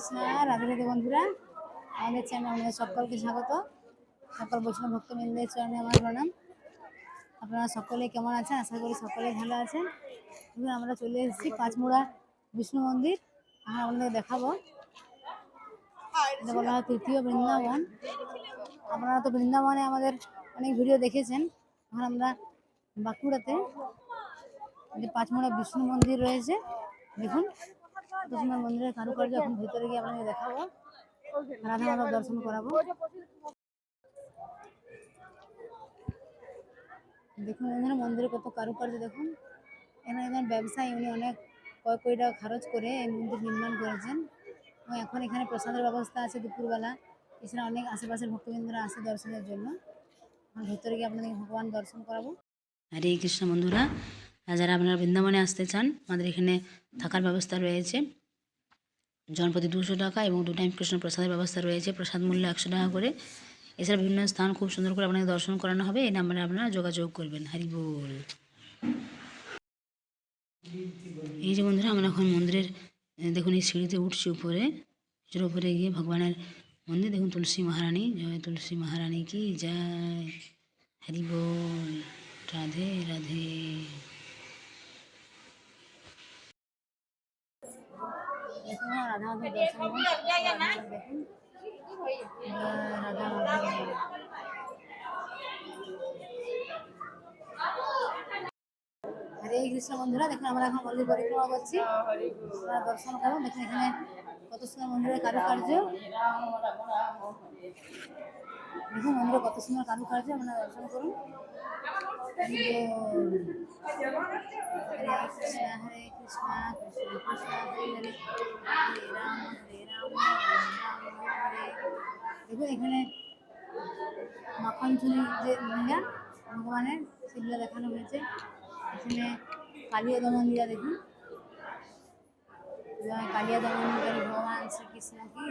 কৃষ্ণ রাধে রাধে বন্ধুরা, আমাদের চ্যানেল আমাদের সকলকে স্বাগত। সকল বৈষ্ণব ভক্তবৃন্দের চরণে আমার প্রণাম। আপনারা সকলে কেমন আছেন? আশা করি সকলে ভালো আছেন। আমরা চলে এসেছি পাঁচমুড়া বিষ্ণু মন্দির। আমরা আপনাদের দেখাবো। বলা হয় তৃতীয় বৃন্দাবন। আপনারা তো বৃন্দাবনে আমাদের অনেক ভিডিও দেখেছেন। এখন আমরা বাঁকুড়াতে যে পাঁচমুড়া বিষ্ণু মন্দির রয়েছে, দেখুন। সুন্দর মন্দিরের কারুকার্য এখন ভিতরে গিয়ে আপনাদের দেখাবো। রাধা মাধব দর্শন করাবো। দেখুন, এখানে মন্দিরে কত কারুকার্য, দেখুন। এখানে একজন ব্যবসায়ী, উনি অনেক কয়েক কোটি টাকা খরচ করে এই মন্দির নির্মাণ করেছেন। এবং এখন এখানে প্রসাদের ব্যবস্থা আছে দুপুরবেলা। এছাড়া অনেক আশেপাশের ভক্তবৃন্দরা আসে দর্শনের জন্য। ভেতরে গিয়ে আপনাদের ভগবান দর্শন করাবো। হরে কৃষ্ণ বন্ধুরা, যারা আপনারা বৃন্দাবনে আসতে চান, আমাদের এখানে থাকার ব্যবস্থা রয়েছে। জনপ্রতি দুশো টাকা এবং দু টাইম কৃষ্ণ প্রসাদের ব্যবস্থা রয়েছে, প্রসাদ মূল্য একশো টাকা করে। এছাড়া বিভিন্ন স্থান খুব সুন্দর করে আপনাকে দর্শন করানো হবে, এই নাম্বারে আপনারা যোগাযোগ করবেন। হরি বল। এই যে বন্ধুরা, আমরা এখন মন্দিরের, দেখুন এই সিঁড়িতে উঠছি উপরে এর উপরে গিয়ে ভগবানের মন্দির। দেখুন তুলসী মহারানী, জয় তুলসী মহারানী কি জয়। হরি বল। রাধে রাধে। দেখুন রাধা দর্শন। দেখুন রাধা হরে কৃষ্ণ বন্ধুরা, দেখুন আমরা এখন মন্দির পরিক্রমা করছি আপনারা দর্শন করব দেখুন এখানে কত সুন্দর মন্দিরের কারুকার্য দেখুন মন্দিরে কত সুন্দর কারুকার্য আপনারা দর্শন করুন। হরে কৃষ্ণ রাম। দেখুন, এখানে মাখন চুরি যে লীলা, ভগবানের সেগুলো দেখানো হয়েছে। এখানে কালিয়া দমন লীলা দেখুন। কালিয়া দমন ভগবান শ্রীকৃষ্ণ কি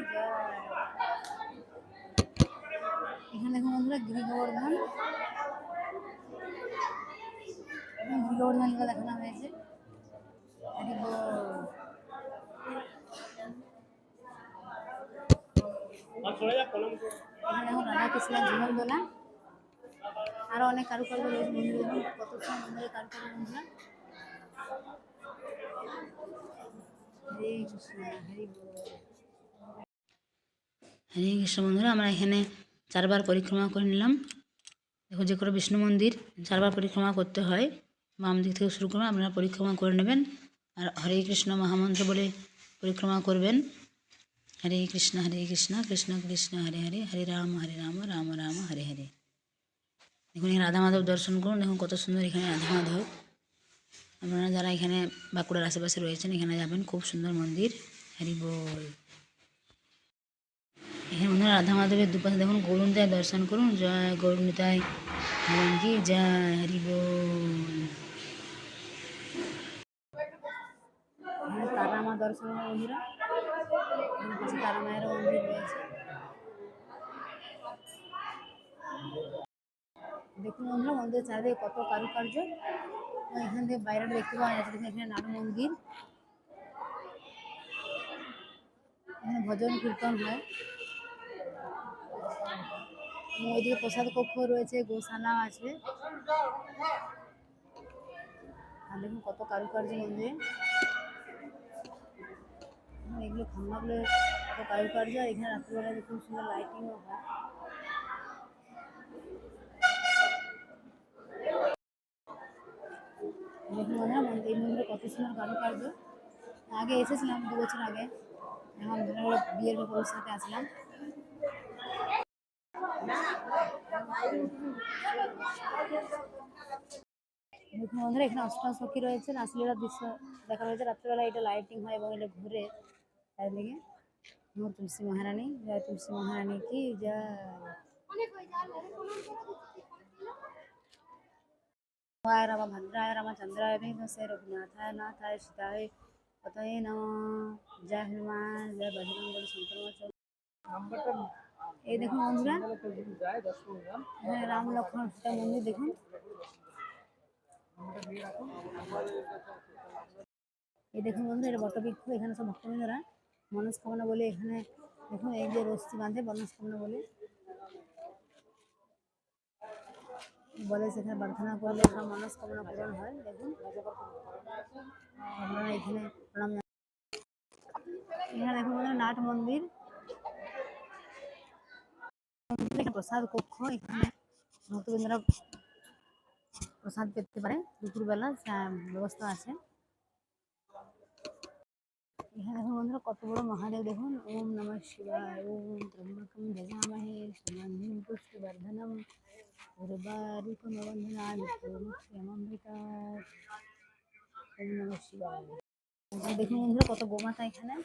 এখানে দেখুন বন্ধুরা গিরি গোবর্ধন গিরি দেখানো হয়েছে। এখানে আরও অনেক কারুকার্য কারুকার্য হরে কৃষ্ণ বন্ধুরা, আমরা এখানে চারবার পরিক্রমা করে নিলাম। দেখো যে কোনো বিষ্ণু মন্দির, চারবার পরিক্রমা করতে হয়। বাম দিক থেকে শুরু করবেন আপনারা পরিক্রমা করে নেবেন। আর হরে কৃষ্ণ মহামন্ত্র বলে পরিক্রমা করবেন। হরে কৃষ্ণ হরে কৃষ্ণ কৃষ্ণ কৃষ্ণ, হরে হরে হরে রাম হরে রাম রাম রাম, হরে হরে। দেখুন এখানে রাধা মাধব দর্শন করুন, দেখুন কত সুন্দর এখানে রাধা মাধব। আপনারা যারা এখানে বাঁকুড়ার আশেপাশে রয়েছেন, এখানে যাবেন, খুব সুন্দর মন্দির। হরি বল বন্ধুরা রাধা মাধবের দুপাশে দেখুন গৌরুনিতায় দর্শন করুন। জয় গৌরুনিতায় ভগবান কি? জয় হরি বল। তারা মা দর্শন বন্ধুরা। তারা মায়ের মন্দির রয়েছে। দেখুন বন্ধুরা, মন্দিরের চারিদিকে কত কারুকার্য। এখান থেকে বাইরে দেখতে পাওয়া যাচ্ছে। এখানে নাড়ু মন্দির। এখানে ভজন কীর্তন হয়। ওইদিকে প্রসাদ কক্ষ রয়েছে গোশালা আছে। আর দেখুন কত কারুকার্য মন্দিরে। এগুলো খাম্বাগুলো কত কারুকার্য এখানে রাত্রিবেলা খুব সুন্দর লাইটিংও হয়। এই মন্দিরে কত সুন্দর কারুকার্য। আগে এসেছিলাম দু বছর আগে, এখন বিয়ের ব্যাপারের সাথে আসলাম বন্ধুরা এখানে অষ্টম সখী রয়েছে রাসলীলার দৃশ্য দেখা রয়েছে রাত্রিবেলা এটা লাইটিং হয় এবং এটা ঘুরে চারিদিকে আমার তুলসী মহারানী জয় তুলসী মহারানী কি জয় वाय राम भद्राय रामचंद्राय भीमसे रघुनाथाय नाथाय सीताय पतये नमः जय हनुमान जय बजरंग बली शंकर এই দেখুন বন্ধুরা। এখানে রাম লক্ষ্মণ সীতা মন্দির দেখুন। এই দেখুন বন্ধুরা, এটা বটবৃক্ষ, এখানে সব ভক্তবৃন্দরা মনস্কামনা বলে এখানে দেখুন, এই যে রস্তি বাঁধে মনস্কামনা বলে। বলে সেখানে প্রার্থনা করলে সব মনস্কামনা পূরণ হয়, দেখুন। আপনারা এখানে প্রণাম। এখানে দেখুন নাট মন্দির। এখানে প্রসাদ কক্ষ এখানে ভক্তবৃন্দরা প্রসাদ পেতে পারে দুপুরবেলা ব্যবস্থা আছে এখানে দেখুন বন্ধুরা কত বড় মহাদেব দেখুন ওম নমঃ শিবায় ওম ত্রম্বকম যজামহে সুগন্ধিম ওম নমঃ শিবায় দেখুন বন্ধুরা কত গোমাতা এখানে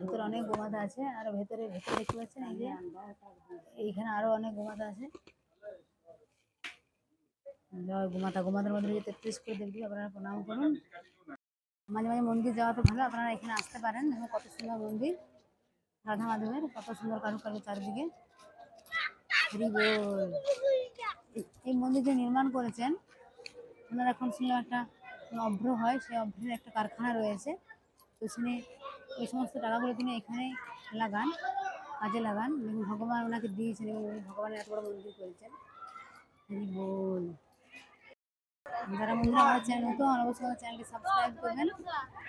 ভেতরে অনেক গোমাতা আছে, আর ভেতরে ভেতরে দেখতে পাচ্ছেন এই যে? এইখানে আরও অনেক গোমাতা আছে। গোমাতা, গোমাতার মধ্যে যে তেত্রিশ করে দেখবি আপনারা প্রণাম করুন। মাঝে মাঝে মন্দির যাওয়া তো ভালো, আপনারা এখানে আসতে পারেন, দেখুন কত সুন্দর মন্দির। রাধা মাধবের, কত সুন্দর কারুকার্য চারিদিকে। এই মন্দির যে নির্মাণ করেছেন, ওনার এখন শুনলাম একটা অভ্র হয়, সেই অভ্রের একটা কারখানা রয়েছে। তো তিনি ওই সমস্ত টাকাগুলো তিনি এখানে লাগান, কাজে লাগান। এবং ভগবান ওনাকে দিয়েছেন, এবং ভগবানের এত বড় মন্দির করেছেন। হরি বল। যারা বন্ধুরা আমার চ্যানেল নতুন, অবশ্যই আমার চ্যানেলটি সাবস্ক্রাইব করবেন।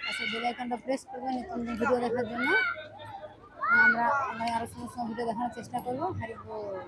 পাশে বেল আইকনটা প্রেস করবেন নতুন ভিডিও দেখার জন্য। আমরা আমরা আরও সমস্ত ভিডিও দেখানোর চেষ্টা করব। হরি বল।